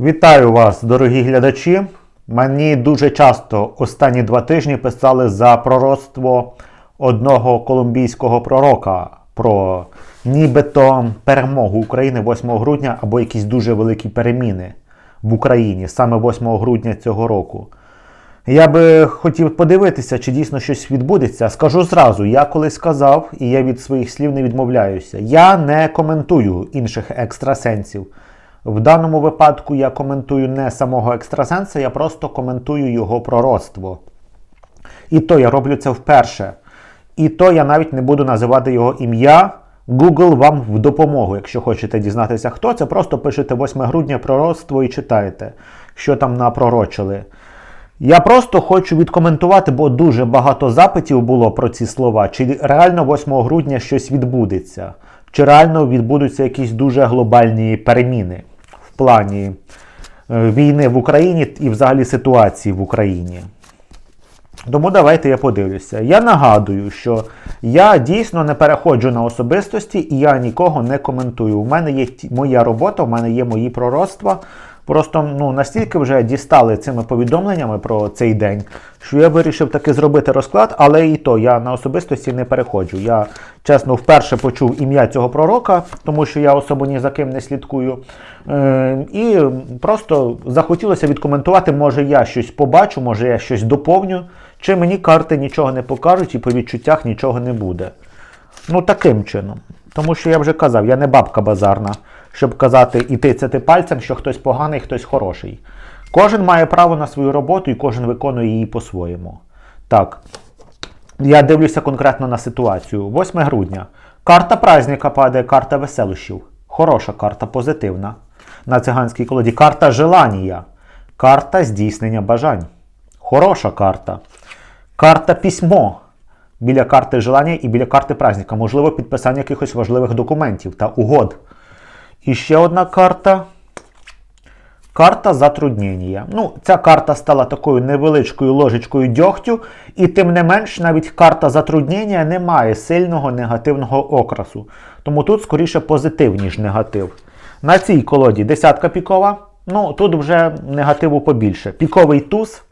Вітаю вас, дорогі глядачі. Мені дуже часто останні два тижні писали за пророцтво одного колумбійського пророка про нібито перемогу України 8 грудня або якісь дуже великі переміни в Україні саме 8 грудня цього року. Я би хотів подивитися, чи дійсно щось відбудеться. Скажу зразу, я колись сказав, і я від своїх слів не відмовляюся. Я не коментую інших екстрасенсів. В даному випадку я коментую не самого екстрасенса, я просто коментую його пророцтво. І то я роблю це вперше. І то я навіть не буду називати його ім'я. Google вам в допомогу, якщо хочете дізнатися, хто це, просто пишете 8 грудня пророцтво і читаєте, що там напророчили. Я просто хочу відкоментувати, бо дуже багато запитів було про ці слова. Чи реально 8 грудня щось відбудеться? Чи реально відбудуться якісь дуже глобальні переміни плані е, війни в Україні і взагалі ситуації в Україні? Тому давайте я подивлюся. Я нагадую, що я дійсно не переходжу на особистості і я нікого не коментую. У мене є моя робота, у мене є мої пророцтва. Просто ну, настільки вже дістали цими повідомленнями про цей день, що я вирішив таки зробити розклад, але і то я на особистості не переходжу. Я чесно вперше почув ім'я цього пророка, тому що я особо ні за ким не слідкую. Е, і просто захотілося відкоментувати, може я щось побачу, може я щось доповню, чи мені карти нічого не покажуть і по відчуттях нічого не буде. Ну, таким чином. Тому що я вже казав, я не бабка базарна, щоб казати і тицяти пальцем, що хтось поганий, хтось хороший. Кожен має право на свою роботу і кожен виконує її по-своєму. Так, я дивлюся конкретно на ситуацію. 8 грудня. Карта праздника падає, карта веселощів. Хороша карта, позитивна. На циганській колоді. Карта желання. Карта здійснення бажань. Хороша карта. Карта письмо. Біля карти желання і біля карти праздника. Можливо, підписання якихось важливих документів та угод. І ще одна карта. Карта затруднення. Ну, ця карта стала такою невеличкою ложечкою дьогтю, і тим не менш, навіть карта затруднення не має сильного негативного окрасу. Тому тут скоріше позитив, ніж негатив. На цій колоді десятка пікова. Ну, тут вже негативу побільше. Піковий туз.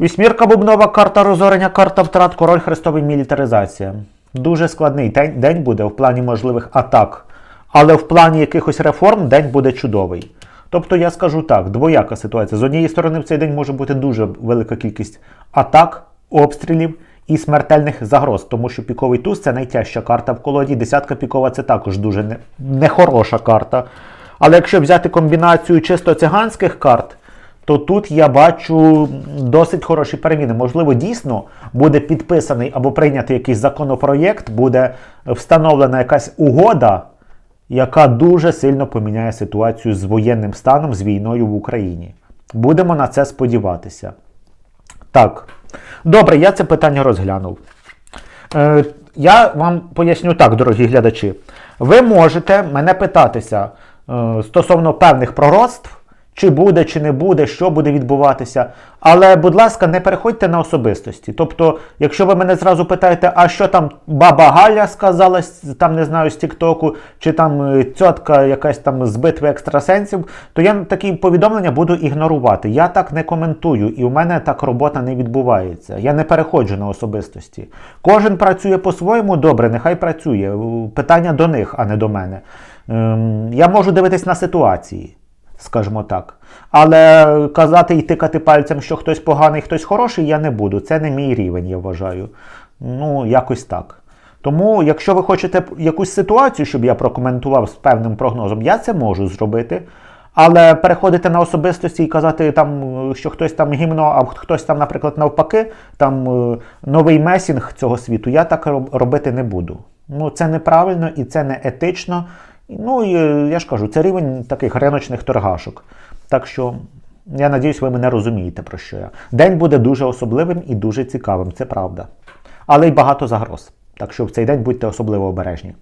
Вісьмірка бубнова, карта розорення, карта втрат, король хрестовий мілітаризація. Дуже складний день, буде в плані можливих атак. Але в плані якихось реформ день буде чудовий. Тобто я скажу так, двояка ситуація. З однієї сторони, в цей день може бути дуже велика кількість атак, обстрілів і смертельних загроз, тому що піковий туз це найтяжча карта в колоді. Десятка пікова це також дуже не- нехороша карта. Але якщо взяти комбінацію чисто циганських карт, то тут я бачу досить хороші переміни. Можливо, дійсно буде підписаний або прийнятий якийсь законопроєкт, буде встановлена якась угода, яка дуже сильно поміняє ситуацію з воєнним станом, з війною в Україні. Будемо на це сподіватися. Так. Добре, я це питання розглянув. Е, я вам поясню так, дорогі глядачі. Ви можете мене питатися е, стосовно певних пророцтв, чи буде, чи не буде, що буде відбуватися. Але, будь ласка, не переходьте на особистості. Тобто, якщо ви мене зразу питаєте, а що там баба Галя сказала, там не знаю, з Тіктоку, чи там е, цьотка якась там з битви екстрасенсів, то я такі повідомлення буду ігнорувати. Я так не коментую, і у мене так робота не відбувається. Я не переходжу на особистості. Кожен працює по-своєму добре, нехай працює. Питання до них, а не до мене. Ем, я можу дивитись на ситуації скажімо так. Але казати і тикати пальцем, що хтось поганий, хтось хороший, я не буду. Це не мій рівень, я вважаю. Ну, якось так. Тому, якщо ви хочете якусь ситуацію, щоб я прокоментував з певним прогнозом, я це можу зробити. Але переходити на особистості і казати, там, що хтось там гімно, а хтось там, наприклад, навпаки, там е, новий месінг цього світу, я так робити не буду. Ну, це неправильно і це не етично. Ну і е, я ж кажу, це рівень таких риночних торгашок. Так що я надіюсь, ви мене розумієте, про що я. День буде дуже особливим і дуже цікавим, це правда. Але й багато загроз. Так що в цей день будьте особливо обережні.